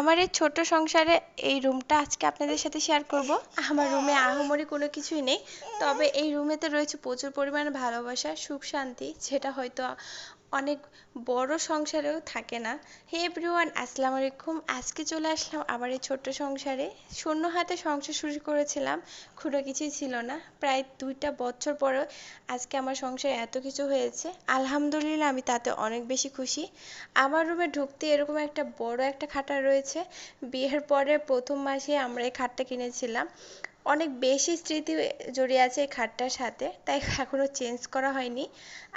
আমার এই ছোট সংসারে এই রুমটা আজকে আপনাদের সাথে শেয়ার করব। আমার রুমে আহামরি কোনো কিছুই নেই, তবে এই রুমেতে রয়েছে প্রচুর পরিমাণে ভালোবাসা, সুখ, শান্তি, যেটা হয়তো অনেক বড় সংসারেও থাকে না। হে এভরিওয়ান আসসালামু আলাইকুম। আজকে চলে আসলাম আমার এই ছোট্ট সংসারে। শূন্য হাতে সংসার শুরু করেছিলাম কোনো কিছুই ছিল না। প্রায় দুইটা বছর পরেও আজকে আমার সংসারে এত কিছু হয়েছে। আলহামদুলিল্লাহ, আমি তাতে অনেক বেশি খুশি। আমার রুমে ঢুকতে এরকম একটা বড় একটা খাটা রয়েছে। বিয়ের পরে প্রথম মাসে আমরা এই খাটটা কিনেছিলাম। অনেক বেশি স্মৃতি জড়িয়ে আছে এই খাটটার সাথে, তাই এখনও চেঞ্জ করা হয়নি।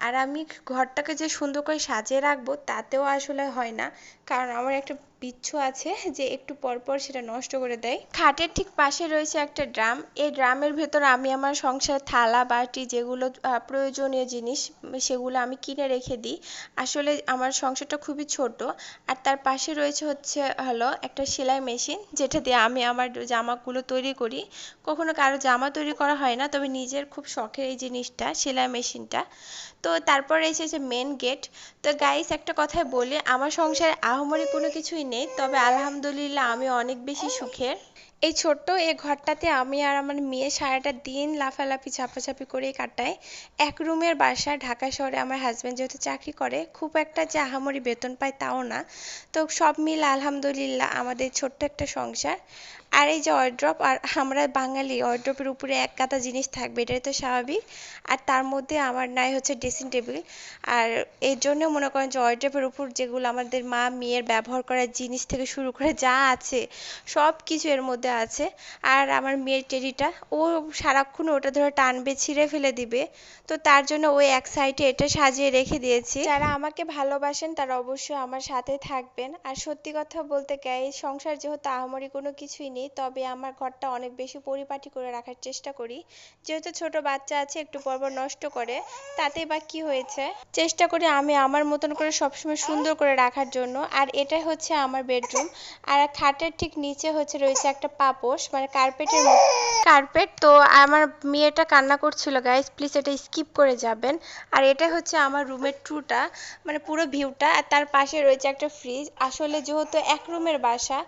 আর আমি ঘরটাকে যে সুন্দর করে সাজিয়ে রাখব, তাতেও আসলে হয় না। কারণ আমার একটা বিচ্ছু আছে যে একটু পর পর সেটা নষ্ট করে দেয়। খাটের ঠিক পাশে রয়েছে একটা ড্রাম। এই ড্রামের ভেতর আমি আমার সংসার থালা, বাটি যেগুলো প্রয়োজনীয় জিনিস, সেগুলো আমি কিনে রেখে দিই। আসলে আমার সংসারটা খুবই ছোট। আর তার পাশে রয়েছে হচ্ছে, হলো একটা সেলাই মেশিন যেটা দিয়ে আমি আমার জামাগুলো তৈরি করি। কখনো কারও জামা তৈরি করা হয় না, তবে নিজের খুব শখের এই জিনিসটা, সেলাই মেশিনটা। তো তারপর এসেছে মেন গেট তো গাইস একটা কথাই বলি, আমার সংসারে আহামরি কোনো কিছুই নেই তবে আলহামদুলিল্লাহ আমি অনেক বেশি সুখের। এই ছোট্ট এই ঘরটাতে আমি আর আমার মেয়ে সারাটা দিন লাফালাফি ঝাপাঝাপি করেই কাটাই। এক রুমের বাসা ঢাকা শহরে আমার হাজব্যান্ড যেহেতু চাকরি করে, খুব একটা যে আহামরি বেতন পায় তাও না। তো সব মিলে আলহামদুলিল্লাহ আমাদের ছোট্ট একটা সংসার। আর এই যে অয়ড্রপ আর আমরা বাঙালি ওয়ার্ড্রপের উপরে এক গাদা জিনিস থাকবে, এটাই তো স্বাভাবিক। আর তার মধ্যে আমার নাই হচ্ছে ড্রেসিং টেবিল আর এর জন্য মনে করেন যে অয়ড্রপের উপর যেগুলো আমাদের মা মেয়ের ব্যবহার করার জিনিস থেকে শুরু করে যা আছে সব কিছু এর মধ্যে আছে। আর আমার মেয়ের টেডিটা ও সারাক্ষণ ওটা ধরে টানবে, ছিঁড়ে ফেলে দিবে। তো তার জন্য ওই এক সাইডে এটা সাজিয়ে রেখে দিয়েছি। যারা আমাকে ভালোবাসেন, তারা অবশ্যই আমার সাথে থাকবেন। আর সত্যি কথা বলতে গাই সংসার যেহেতু আহামরি কোনো কিছুই নেই, তবে আমার ঘরটা অনেক বেশি পরিপাটি করে রাখার চেষ্টা করি। যেহেতু ছোট বাচ্চা আছে, একটু পরপর নষ্ট করে, তাতে বা কি হয়েছে? চেষ্টা করি আমি আমার মতন করে সবসময় সুন্দর করে রাখার জন্য। আর এটা হচ্ছে আমার বেডরুম আর খাটের ঠিক নিচে হচ্ছে রয়েছে একটা পাপোশ মানে কার্পেটের কার্পেট, তো আমার মেয়েটা কান্না করছিল গাইস প্লিজ এটা স্কিপ করে যাবেন। আর এটা হচ্ছে আমার রুমের ট্রুটা মানে পুরো ভিউটা আর তার পাশে রয়েছে একটা ফ্রিজ আসলে যেহেতু এক রুমের বাসা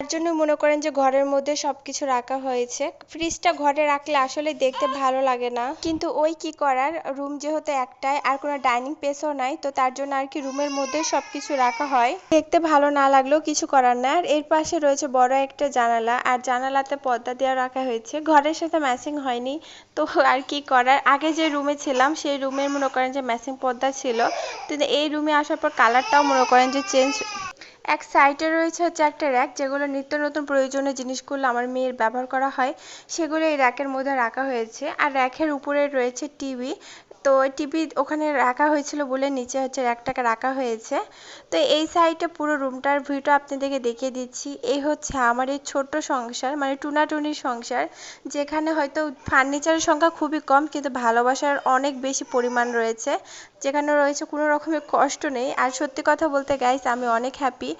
তার জন্য মনে করেন যে ঘরের মধ্যে সবকিছু রাখা হয়েছে। ফ্রিজটা ঘরে রাখলে আসলে দেখতে ভালো লাগে না। কিন্তু ওই কি করার? রুম যেহেতু একটাই, আর কোনো ডাইনিং পেসও নাই, তো তার জন্য আর কি রুমের মধ্যে সবকিছু রাখা হয়। দেখতে ভালো না লাগলেও কিছু করার না। আর এর পাশে রয়েছে বড় একটা জানালা, আর জানালাতে পর্দা দেওয়া রাখা হয়েছে। ঘরের সাথে ম্যাচিং হয়নি, তো আর কি করার? আগে যে রুমে ছিলাম, সেই রুমের মনে করেন যে ম্যাচিং পর্দা ছিল। কিন্তু এই রুমে আসার পর কালারটাও মনে করেন যে চেঞ্জ এক সাইডে রয়েছে হচ্ছে একটা র্যাক যেগুলো নিত্য নতুন প্রয়োজনীয় জিনিসগুলো আমার মেয়ের ব্যবহার করা হয়, সেগুলো এই র্যাকের মধ্যে রাখা হয়েছে। আর র্যাকের উপরে রয়েছে টিভি তো টিভি ওখানে রাখা হয়েছিল বলে নিচে হচ্ছে র্যাকটাকে রাখা হয়েছে। তো এই সাইডে পুরো রুমটার ভিউটা আপনাদেরকে দেখিয়ে দিচ্ছি। এই হচ্ছে আমার এই ছোট্ট সংসার মানে টুনাটুনির সংসার, যেখানে হয়তো ফার্নিচারের সংখ্যা খুবই কম, কিন্তু ভালোবাসার অনেক বেশি পরিমাণ রয়েছে। যেখানে রয়েছে কোনো রকমের কষ্ট নেই। আর সত্যি কথা বলতে গাইস আমি অনেক হ্যাপি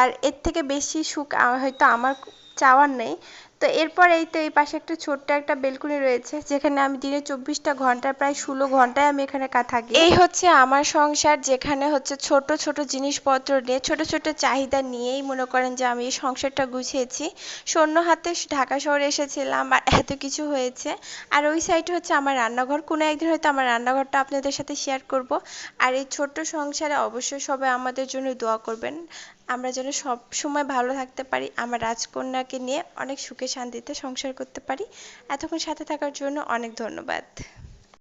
আর এর থেকে বেশি সুখ হয়তো আমার চাওয়ার নেই। তো এরপর এই তো এই পাশে একটা ছোট্ট একটা বেলকুনি রয়েছে, যেখানে আমি দিনে চব্বিশটা ঘন্টায় প্রায় ষোলো ঘন্টায় আমি এখানে থাকি। এই হচ্ছে আমার সংসার, যেখানে হচ্ছে ছোট ছোট জিনিসপত্র নিয়ে, ছোট ছোট চাহিদা নিয়েই মনে করেন যে আমি এই সংসারটা গুছিয়েছি। শূন্য হাতে ঢাকা শহরে এসেছিলাম আর এত কিছু হয়েছে। আর ওই সাইডে হচ্ছে আমার রান্নাঘর। কোনো একদিন হয়তো আমার রান্নাঘরটা আপনাদের সাথে শেয়ার করব। আর এই ছোট্ট সংসারে অবশ্যই সবাই আমাদের জন্য দোয়া করবেন। আমরা যেন সব সময় ভালো থাকতে পারি। আমার রাজকন্যাকে নিয়ে অনেক সুখে শান্তিতে সংসার করতে পারি। এতক্ষণ সাথে থাকার জন্য অনেক ধন্যবাদ।